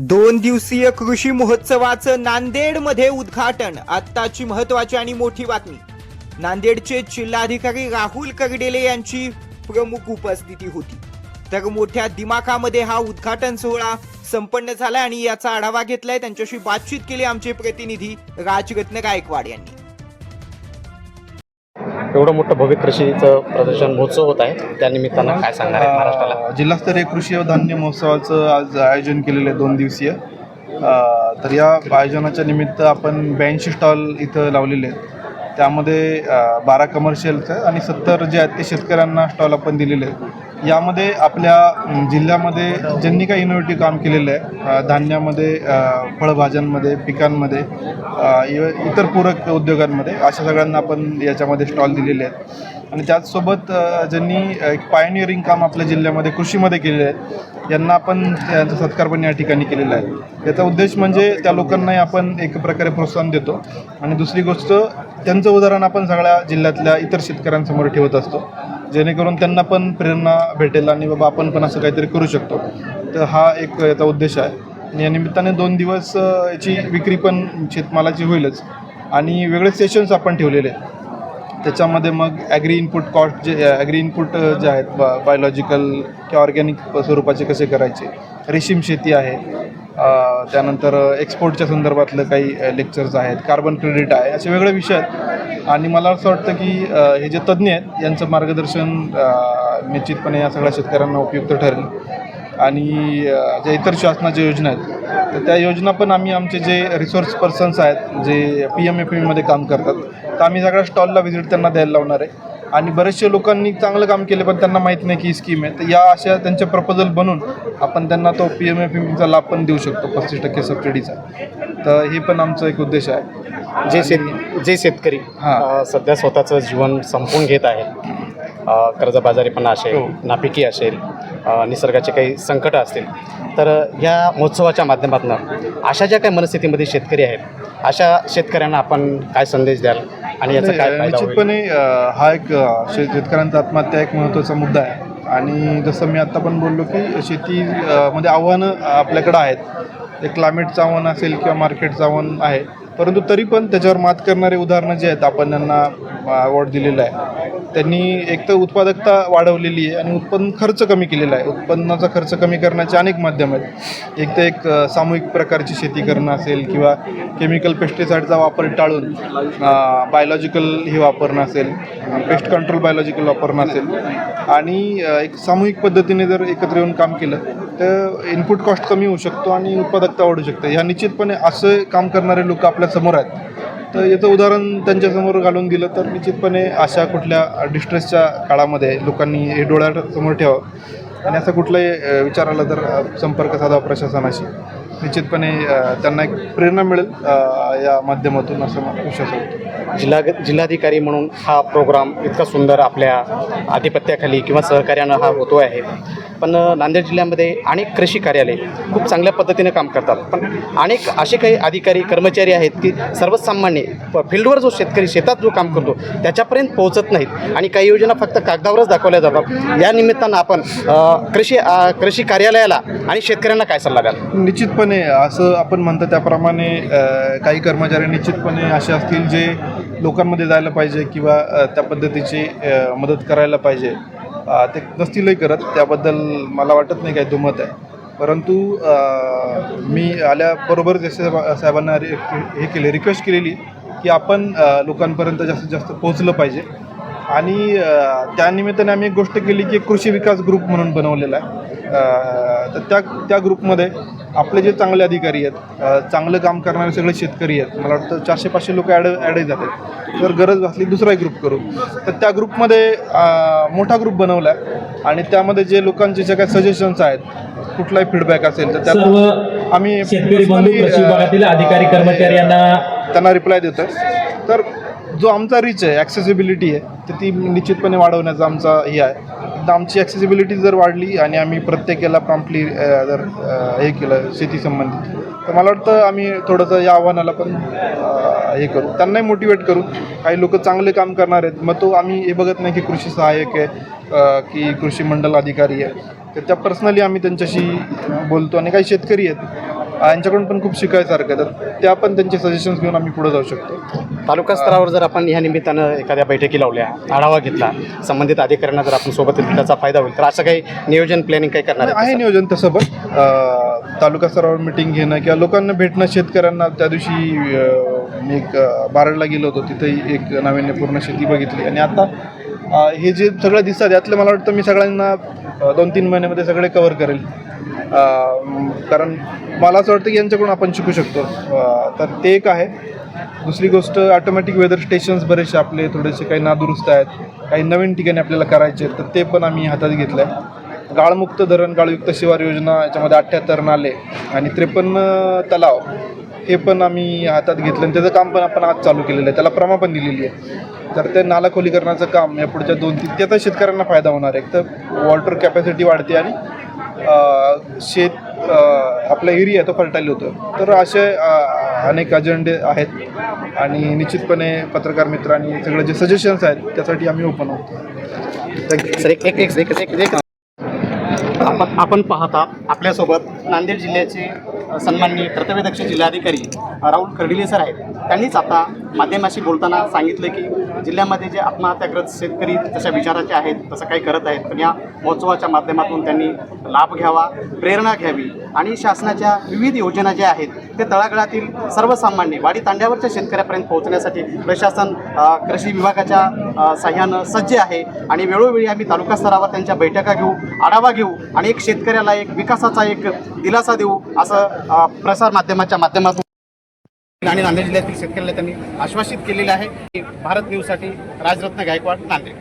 दोन दिवसीय कृषी महोत्सवाचं नांदेडमध्ये उद्घाटन. आत्ताची महत्वाची आणि मोठी बातमी. नांदेडचे जिल्हाधिकारी राहुल कर्डेले यांची प्रमुख उपस्थिती होती. तर मोठ्या दिमाखामध्ये हा उद्घाटन सोहळा संपन्न झाला आणि याचा आढावा घेतलाय. त्यांच्याशी बातचीत केली आमचे प्रतिनिधी राजरत्न गायकवाड यांनी. एवढं मोठं भव्य कृषीचं प्रदर्शन महोत्सव होत आहे. त्यानिमित्तानं काय सांगणार आहे महाराष्ट्राला? जिल्हास्तरीय कृषी व धान्य महोत्सवाचं आज आयोजन केलेलं आहे दोन दिवसीय. तर या आयोजनाच्या निमित्त आपण ब्याऐंशी स्टॉल इथं लावलेले आहेत. त्यामध्ये बारा कमर्शियलचं आणि सत्तर जे आहेत ते शेतकऱ्यांना स्टॉल आपण दिलेले आहेत. यामध्ये आपल्या जिल्ह्यामध्ये ज्यांनी काही इनोव्हेटिव्ह काम केलेलं आहे धान्यामध्ये फळभाज्यांमध्ये पिकांमध्ये इतर पूरक उद्योगांमध्ये अशा सगळ्यांना आपण याच्यामध्ये स्टॉल दिलेले आहेत. आणि त्याचसोबत ज्यांनी एक पायनियरिंग काम आपल्या जिल्ह्यामध्ये कृषीमध्ये केलेले आहे यांना आपण त्यांचा सत्कार पण या ठिकाणी केलेला आहे. याचा उद्देश म्हणजे त्या लोकांनाही आपण एक प्रकारे प्रोत्साहन देतो. आणि दुसरी गोष्ट त्यांचं उदाहरण आपण सगळ्या जिल्ह्यातल्या इतर शेतकऱ्यांसमोर ठेवत असतो. जेणेकरून त्यांना पण प्रेरणा भेटेल आणि बाबा आपण पण असं काहीतरी करू शकतो. तर हा एक याचा उद्देश आहे. आणि या निमित्ताने दोन दिवस याची विक्री पण शेतमालाची होईलच. आणि वेगळे सेशन्स आपण ठेवलेले आहेत. त्याच्यामध्ये मग ॲग्री इनपुट कॉस्ट जे ॲग्री इनपुट जे आहेत बा बायोलॉजिकल किंवा ऑर्गॅनिक स्वरूपाचे कसे करायचे? रेशीम शेती आहे. त्यानंतर एक्सपोर्टच्या संदर्भातलं काही लेक्चर्स आहेत कार्बन क्रेडिट आहे असे वेगळे विषय आहेत. आणि मला असं वाटतं की हे जे तज्ज्ञ आहेत यांचं मार्गदर्शन निश्चितपणे या सगळ्या शेतकऱ्यांना उपयुक्त ठरेल. आणि ज्या इतर शासनाच्या योजना आहेत तर त्या योजना पण आम्ही आमचे जे रिसोर्स पर्सन्स आहेत जे पी एम एफ ईमध्ये काम करतात तर आम्ही सगळ्या स्टॉलला व्हिजिट त्यांना द्यायला लावणार आहे. आणि बरेचसे लोकांनी चांगलं काम केलं पण त्यांना माहीत नाही की ही स्कीम आहे तर या अशा त्यांचे प्रपोजल बनवून आपण त्यांना तो पी एम एफ एमचा लाभ पण देऊ शकतो पस्तीस टक्के सबसिडीचा तर हे पण आमचा एक उद्देश आहे जे शेत जे शेतकरी हां. सध्या स्वतःचं जीवन संपवून घेत आहेत कर्जबाजारीपणा असेल हो. नापिकी असेल निसर्गाचे काही संकट असतील तर या महोत्सवाच्या माध्यमातून अशा ज्या काही मनस्थितीमध्ये शेतकरी आहेत अशा शेतकऱ्यांना आपण काय संदेश द्याल आणि याचा काय नाही, फायदा होईल? निश्चितपणे अ, हा एक अ, शे शेतकऱ्यांचा आत्महत्या एक महत्त्वाचा मुद्दा आहे. आणि जसं मी आत्ता पण बोललो की शेती अ, मध्ये आव्हानं आपल्याकडं आहेत. एक क्लायमेटचं आव्हान असेल किंवा मार्केटचं आव्हान आहे. परंतु तरी पण त्याच्यावर मात करणारे उदाहरणं जे आहेत आपण त्यांना अवॉर्ड दिलेला आहे त्यांनी एक तर उत्पादकता वाढवलेली आहे आणि उत्पन्न खर्च कमी केलेला आहे. उत्पन्नाचा खर्च कमी करण्याचे अनेक माध्यम आहेत. एक तर एक सामूहिक प्रकारची शेती करणं असेल किंवा केमिकल पेस्टिसाईडचा वापर टाळून बायोलॉजिकल हे वापरणं असेल पेस्ट कंट्रोल बायोलॉजिकल वापरणं असेल. आणि एक सामूहिक पद्धतीने जर एकत्र येऊन काम केलं तर इनपुट कॉस्ट कमी होऊ शकतो आणि उत्पादकता वाढू शकते. ह्या निश्चितपणे असं काम करणारे लोक आपल्यासमोर आहेत. तर याचं उदाहरण त्यांच्यासमोर घालून दिलं तर निश्चितपणे अशा कुठल्या डिस्ट्रेसच्या काळामध्ये लोकांनी हे डोळ्यासमोर ठेवावं. आणि असं कुठलाही विचार आला तर संपर्क साधावा प्रशासनाशी निश्चितपणे त्यांना एक प्रेरणा मिळेल या माध्यमातून असं विश्वास होतो जिल्हा जिल्हाधिकारी म्हणून हा प्रोग्राम इतका सुंदर आपल्या आधिपत्याखाली किंवा सहकार्यानं हा होतो आहे. पण नांदेड जिल्ह्यामध्ये अनेक कृषी कार्यालय खूप चांगल्या पद्धतीने काम करतात. पण अनेक असे काही अधिकारी कर्मचारी आहेत की सर्वसामान्य प- फील्डवर जो शेतकरी शेतात जो काम करतो त्याच्यापर्यंत पोहोचत नाहीत. आणि काही योजना फक्त कागदावरच दाखवल्या जातात. या निमित्तानं आपण कृषी कृषी कार्यालयाला आणि शेतकऱ्यांना काय सल्ला द्याल? निश्चितपणे असं आपण म्हणतो त्याप्रमाणे काही कर्मचारी निश्चितपणे असे असतील जे लोकांमध्ये जायला पाहिजे किंवा त्या पद्धतीची मदत करायला पाहिजे. ते नसतीलही करत त्याबद्दल मला वाटत नाही काही दुमत आहे. परंतु मी आल्याबरोबर जसे साहेबांना रि- हे केले रिक्वेस्ट केलेली की आपण लोकांपर्यंत जास्तीत जास्त पोहोचलं पाहिजे. आणि त्यानिमित्ताने आम्ही एक गोष्ट केली की एक कृषी विकास ग्रुप म्हणून बनवलेला आहे. तर त्या त्या ग्रुपमध्ये आपले जे चांगले अधिकारी आहेत चांगलं काम करणारे सगळे शेतकरी आहेत. मला वाटतं चारशे पाचशे लोक ॲड ॲडही जातात जर गरज असली दुसरा एक ग्रुप करू. तर त्या ग्रुपमध्ये मोठा ग्रुप बनवला आहे आणि त्यामध्ये जे लोकांचे जे काही सजेशन्स आहेत कुठलाही फीडबॅक असेल तर त्यात आम्ही अधिकारी कर्मचारी यांना त्यांना रिप्लाय देतो तर जो आमचा रीच आहे ॲक्सेसिबिलिटी आहे तर ती निश्चितपणे वाढवण्याचा आमचा हे आहे. तर आमची ॲक्सेसिबिलिटी जर वाढली आणि आम्ही प्रत्येकाला प्रॉम्प्टली जर हे केलं शेती संबंधित तर मला वाटतं आम्ही थोडंसं या आव्हानाला पण हे करू. त्यांनाही मोटिवेट करू. काही लोक चांगले काम करणार आहेत. मग तो आम्ही हे बघत नाही की कृषी सहाय्यक आहे की कृषी मंडल अधिकारी आहे. तर त्या पर्सनली आम्ही त्यांच्याशी बोलतो. आणि काही शेतकरी आहेत यांच्याकडून पण खूप शिकायसारखं तर त्या पण त्यांचे सजेशन्स घेऊन आम्ही पुढे जाऊ शकतो. तालुका स्तरावर जर आपण ह्या निमित्तानं एखाद्या बैठकी लावल्या आढावा घेतला संबंधित अधिकाऱ्यांना जर आपण सोबत त्याचा फायदा होईल तर असं काही नियोजन प्लॅनिंग काही करणार आहे नियोजन तसं पण तालुका स्तरावर मिटिंग घेणं किंवा लोकांना भेटणं शेतकऱ्यांना त्या दिवशी मी एक बारडला गेलो होतो तिथेही एक नाविन्यपूर्ण शेती बघितली. आणि आता हे जे सगळं दिसतात यातलं मला वाटतं मी सगळ्यांना दोन तीन महिन्यामध्ये सगळे कवर करेल. कारण मला असं वाटतं की यांच्याकडून आपण शिकू शकतो. तर ते एक आहे. दुसरी गोष्ट ऑटोमॅटिक वेदर स्टेशन्स बरेचसे आपले थोडेसे काही नादुरुस्त आहेत. काही नवीन ठिकाणी आपल्याला करायचे आहेत तर ते पण आम्ही हातात घेतलं आहे गाळमुक्त धरण गाळयुक्त शिवार योजना याच्यामध्ये अठ्ठ्याहत्तर नाले आणि त्रेपन्न तलाव हे पण आम्ही हातात घेतलं आणि त्याचं काम पण आपण आज चालू केलेलं आहे. त्याला प्रमा पण दिलेली आहे. तर ते नाला खोलीकरणाचं काम या पुढच्या दोन तीन त्याचा शेतकऱ्यांना फायदा होणार आहे. एक तर वॉटर कॅपॅसिटी वाढते आणि शेत आपला एरिया तो फर्टाईल होतो. तर असे अनेक अजेंडे आहेत. आणि निश्चितपणे पत्रकार मित्र आणि सगळे जे सजेशन्स आहेत त्यासाठी आम्ही ओपन आहोत. एक एक एक एक आपण आपण पाहता आपल्यासोबत नांदेड जिल्ह्याचे सन्माननीय कर्तव्यदक्ष जिल्हाधिकारी राहुल कर्डिले सर आहेत. त्यांनीच आता माध्यमाशी बोलताना सांगितलं की जिल्ह्यामध्ये जे आत्महत्याग्रस्त शेतकरी तशा विचाराचे आहेत तसं काही करत आहेत पण या महोत्सवाच्या माध्यमातून त्यांनी लाभ घ्यावा प्रेरणा घ्यावी आणि शासनाच्या विविध योजना ज्या आहेत ते तळागळातील सर्वसामान्य वाडी तांड्यावरच्या शेतकऱ्यापर्यंत पोहोचण्यासाठी प्रशासन कृषी विभागाच्या सहाय्यानं सज्ज आहे आणि वेळोवेळी आम्ही तालुका स्तरावर त्यांच्या बैठका घेऊ आढावा घेऊ आणि एक शेतकऱ्याला एक विकासाचा एक दिलासा देऊ असं प्रसारमाध्यमाच्या प्रसार माध्यमाच्या माध्यमातून आणि नांदेड जिल्ह्यातील शेतकऱ्याला त्यांनी आश्वासित केलेलं आहे की भारत न्यूजसाठी राजरत्न गायकवाड नांदेड.